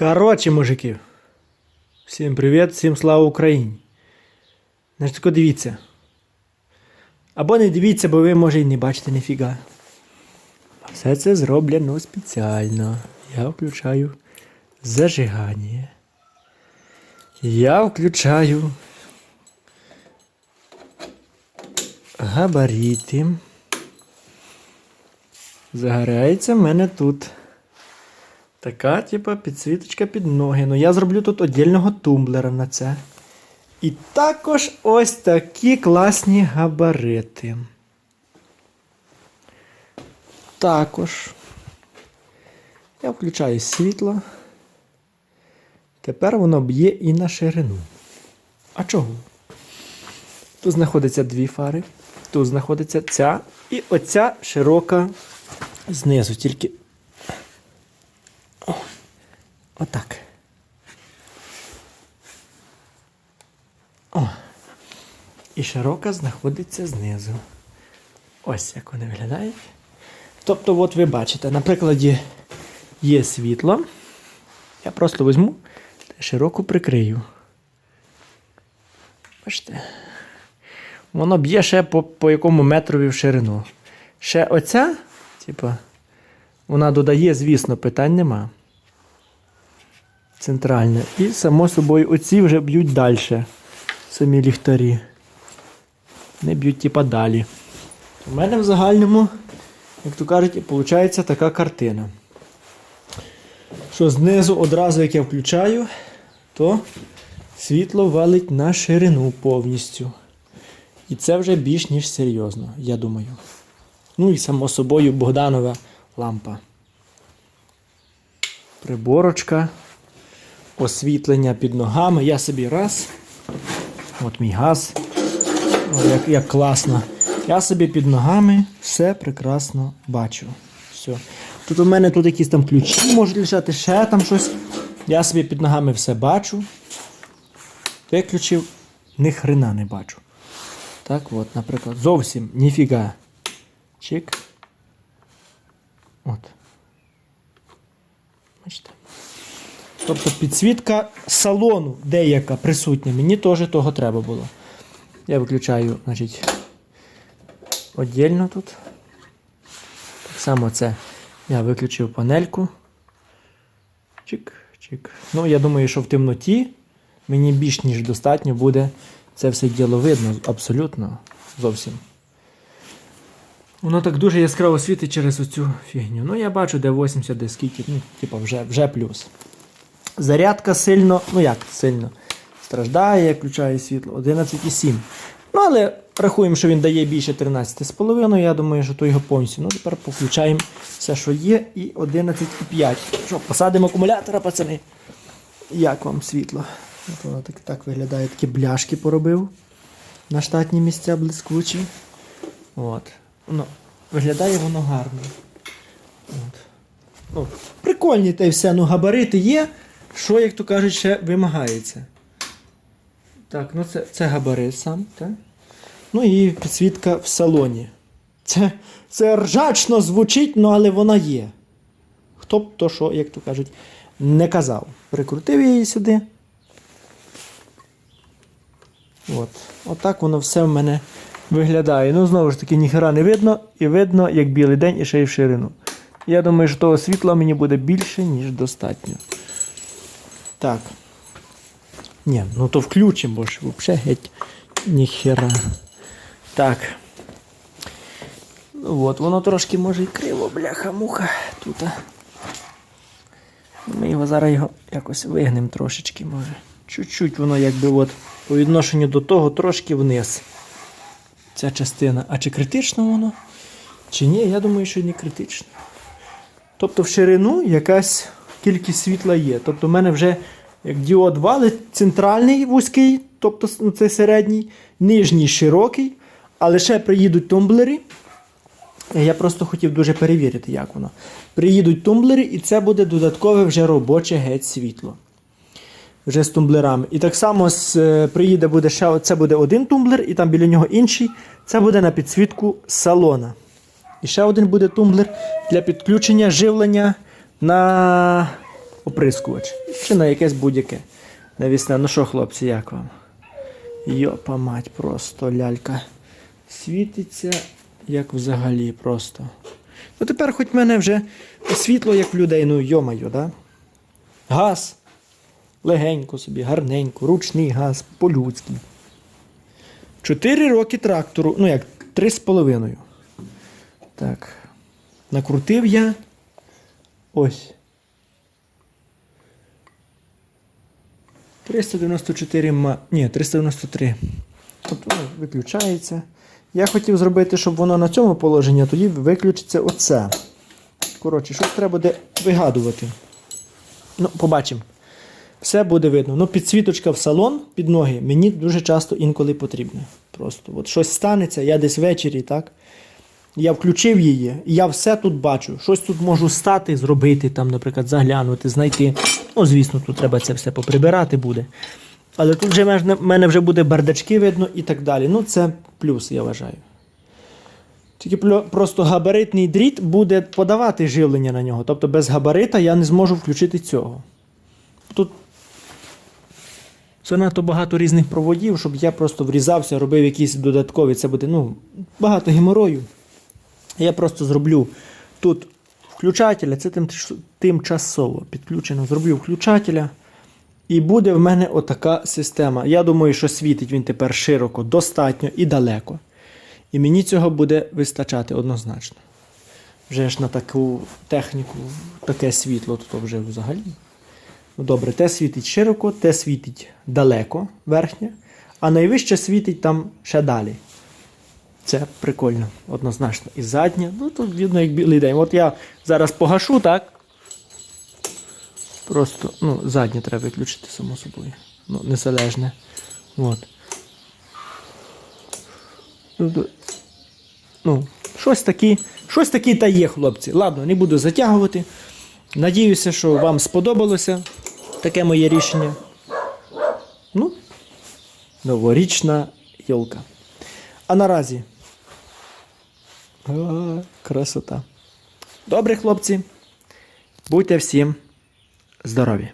Коротше, мужики. Всім привіт, всім слава Україні. Значить, тако дивіться. Або не дивіться, бо ви може і не бачите ніфіга. Все це зроблено спеціально. Я включаю зажигання. Я включаю габарити. Загорається в мене тут. Така, типа, підсвіточка під ноги. Ну я зроблю тут отдільного тумблера на це. І також ось такі класні габарити. Також. Я включаю світло. Тепер воно б'є і на ширину. А чого? Тут знаходиться дві фари. Тут знаходиться ця і оця широка знизу. Тільки Отак. О. І широка знаходиться знизу. Ось як вони виглядають. Тобто, от ви бачите, на прикладі є світло. Я просто візьму та широку прикрию. Бачите? Воно б'є ще по, по якому метрові в ширину. Ще оця, типа, вона додає, звісно, питань нема центральне. І, само собою, оці вже б'ють далі. Самі ліхтарі. Не б'ють типа далі. У мене в загальному, як то кажуть, виходить така картина. Що знизу одразу, як я включаю, то світло валить на ширину повністю. І це вже більш ніж серйозно, я думаю. Ну і само собою Богданова лампа. Приборочка освітлення під ногами. Я собі раз. От мій газ. О, як, як класно. Я собі під ногами все прекрасно бачу. Все. Тут у мене тут якісь там ключі можуть лежати, ще там щось. Я собі під ногами все бачу. Виключив, ні хрена не бачу. Так от, наприклад, зовсім ніфіга. Чик. От. Бачите? Тобто підсвітка салону деяка присутня. Мені теж того треба було. Я виключаю, значить, віддільно тут. Так само це я виключив панельку. Чик, чик. Ну, я думаю, що в темноті мені більш ніж достатньо буде це все діло видно абсолютно зовсім. Воно так дуже яскраво світить через оцю фігню. Ну, я бачу, де 80, де скільки, ну, типа, вже, вже плюс. Зарядка сильно, ну як сильно, страждає, я включаю світло 11,7. Ну, але рахуємо, що він дає більше 13,5. Я думаю, що то його повністю. Ну, тепер включаємо все, що є, і 11,5. Що, посадимо акумулятора, пацани. Як вам світло? От воно так, так виглядає, такі бляшки поробив на штатні місця блискучі. От. Ну, виглядає воно гарно. От. Ну, прикольні та й все, ну габарити є. Що, як то кажуть, ще вимагається. Так, ну це, це габарит сам, так? Ну і підсвітка в салоні. Це, це ржачно звучить, ну але вона є. Хто б то що, як то кажуть, не казав. Прикрутив її сюди. От. Отак воно все в мене виглядає. Ну, знову ж таки, ніхера не видно, і видно, як білий день і ще й в ширину. Я думаю, що того світла мені буде більше, ніж достатньо. Так. Ні, ну то включимо, бо ж взагалі геть ніхера. Так. Ну от, воно трошки може і криво, бляха-муха тут. Ми його зараз його якось вигнемо трошечки, може. Чуть-чуть воно якби от по відношенню до того трошки вниз. Ця частина. А чи критично воно? Чи ні? Я думаю, що не критично. Тобто в ширину якась кількість світла є. Тобто в мене вже як діод валить центральний вузький, тобто ну, цей середній, нижній широкий, але ще приїдуть тумблери. Я просто хотів дуже перевірити, як воно. Приїдуть тумблери, і це буде додаткове вже робоче геть світло. Вже з тумблерами. І так само з, е, приїде буде ще це буде один тумблер, і там біля нього інший. Це буде на підсвітку салона. І ще один буде тумблер для підключення живлення на оприскувач. Чи на якесь будь-яке. Навісне. Ну що, хлопці, як вам? Йопа мать, просто лялька. Світиться, як взагалі просто. Ну тепер хоч в мене вже світло, як в людей, ну йомайо, да? Газ. Легенько собі, гарненько, ручний газ, по-людськи. Чотири роки трактору, ну як, три з половиною. Так. Накрутив я. Ось. 394 ма. Ні, 393. От воно виключається. Я хотів зробити, щоб воно на цьому положенні, тоді виключиться оце. Коротше, щось треба буде вигадувати. Ну, побачимо. Все буде видно. Ну, підсвіточка в салон під ноги мені дуже часто інколи потрібна. Просто от щось станеться, я десь ввечері, так? Я включив її, і я все тут бачу. Щось тут можу стати, зробити, там, наприклад, заглянути, знайти. Ну, звісно, тут треба це все поприбирати буде. Але тут вже в мене вже буде бардачки видно і так далі. Ну, це плюс, я вважаю. Тільки просто габаритний дріт буде подавати живлення на нього. Тобто без габарита я не зможу включити цього. Тут занадто багато різних проводів, щоб я просто врізався, робив якісь додаткові. Це буде ну, багато геморою. Я просто зроблю тут включателя, це тим, тимчасово підключено. Зроблю включателя. І буде в мене отака система. Я думаю, що світить він тепер широко, достатньо і далеко. І мені цього буде вистачати однозначно. Вже ж на таку техніку, таке світло, то вже взагалі. Ну добре, те світить широко, те світить далеко, верхнє, а найвище світить там ще далі. Це прикольно, однозначно. І заднє, ну тут видно, як білий день. От я зараз погашу, так? Просто, ну, заднє треба виключити, само собою. Ну, незалежне. От. Ну, Ну, щось такі, щось такі та є, хлопці. Ладно, не буду затягувати. Надіюся, що вам сподобалося таке моє рішення. Ну, новорічна йолка. А наразі. Красота. Добре, хлопці. Будьте всім здорові!